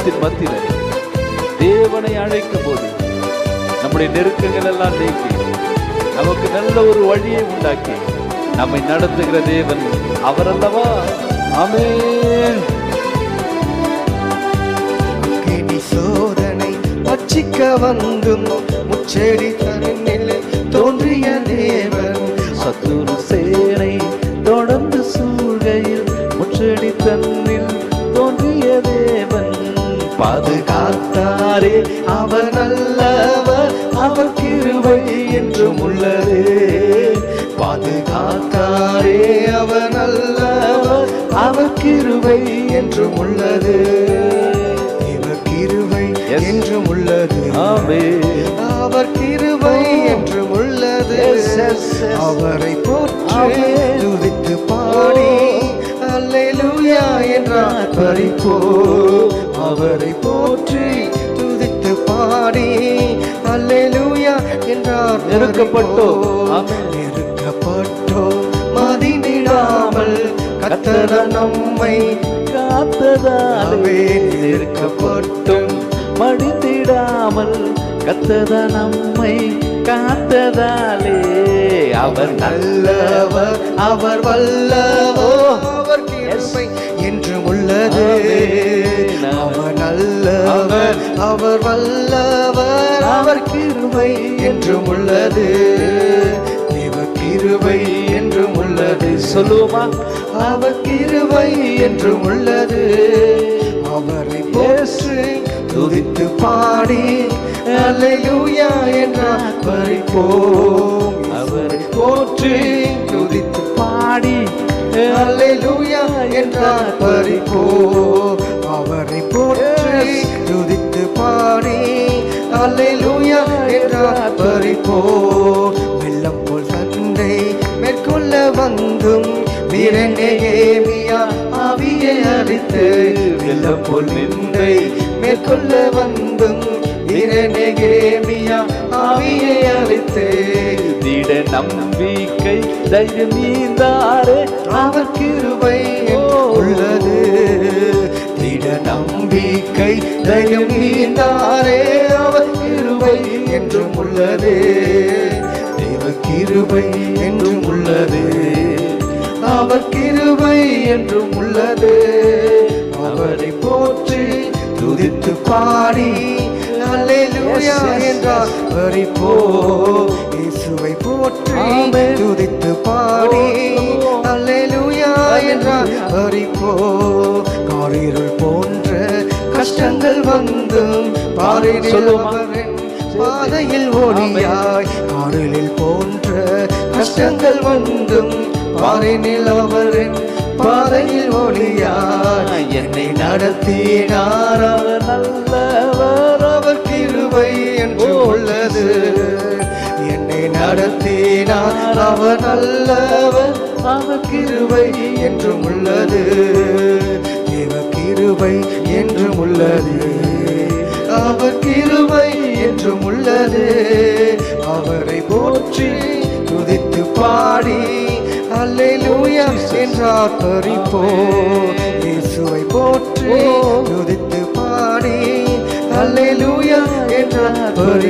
மத்தியில தேவனை அழைக்கும் போது நம்முடைய நெருக்கங்கள் எல்லாம் நீக்கி நமக்கு நல்ல ஒரு வழியை உண்டாக்கி நம்மை நடத்துகிற தேவன் அவர் அல்லவா அமேன் சோதனை வச்சிக்க வந்தும் முச்செடி தன்னில் தோன்றிய தேவன். பாதுகாத்தாரே. அவர் நல்லவர் அவர் கிருபை என்றும் உள்ளதே. பாதுகாத்தாரே அவர் நல்லவர் அவர் கிருபை என்றும் உள்ளது. இவர் Yes. என்றும் உள்ளது. ஆமென். அவர் கிருபை என்றும் உள்ளது. அவரை போற்றி. துதித்து பாடி. அல்லேலூயா என்றார் பறிப்போ அவரை போற்றி துதித்து பாடி அல்லேலூயா என்றார். Amen. நெருக்கப்பட்டோம் மதினிடாமல் கத்தர நம்மை காத்ததாலே ஆமென். நெருக்கப்பட்டும் மடிந்திடாமல் கத்தத நம்மை காத்ததாலே அவர் நல்லவர் அவர் வல்லவர் கிருவை என்றும் உள்ளது. தேவ கிருவை என்றும் உள்ளது. சொல்லுமா அவ கிருவை என்றும் உள்ளது. அவரை பேசு துதித்து பாடி அலையூயா என்றார். பறிப்போம். அவரை போற்றி துதித்து பாடி அல்லேலூயா என்றார் பறிப்போ அவரை போற்றி துதித்து பாடி. அல்லேலூயா என்றார் பறிப்போ வெள்ளம் போல் சண்டை மேற்கொள்ள வந்தும். வீரநேமியா ஆவியை அறித்து வெள்ளம் போல் நின்றை மேற்கொள்ள வந்தும். வீரநேமியா ஆவியை அறித்து திட நம்பிக்கை தைரியம் நீந்தாரே அவர் கிருபை உள்ளது. திட நம்பிக்கை தைரியம் நீந்தாரே அவர் கிருபை என்றும் உள்ளது. தேவ கிருபை என்றும் உள்ளது. அவர் கிருபை என்றும் உள்ளது. அவரை போற்றி துதித்து பாடி அல்லேலூயா என்றார். பறிப்போ இயேசுவை போற்றி. துதித்து பாடி. Oh. அல்லேலூயா என்றார். பறிப்போ காரிருள் போன்ற கஷ்டங்கள் வந்தும்? அவரின் பாதையில் ஒளியாய் காரிலில் போன்ற கஷ்டங்கள் வந்தும் பாரினில் அவரின் பாதையில் ஒளியாய் என்னை நடத்தினார்? நடத்தினார் அவர் நல்லவர் அவர் என்றும் உள்ளது. தேவ என்றும் உள்ளது. அவக்கிருவை என்றும் உள்ளது. அவரை போற்றி துதித்து பாடி அல்லேலூயா என்றார் பறிப்போ இயேசுவை போற்றி துதித்து பாடி அல்லேலூயா என்றார் பறி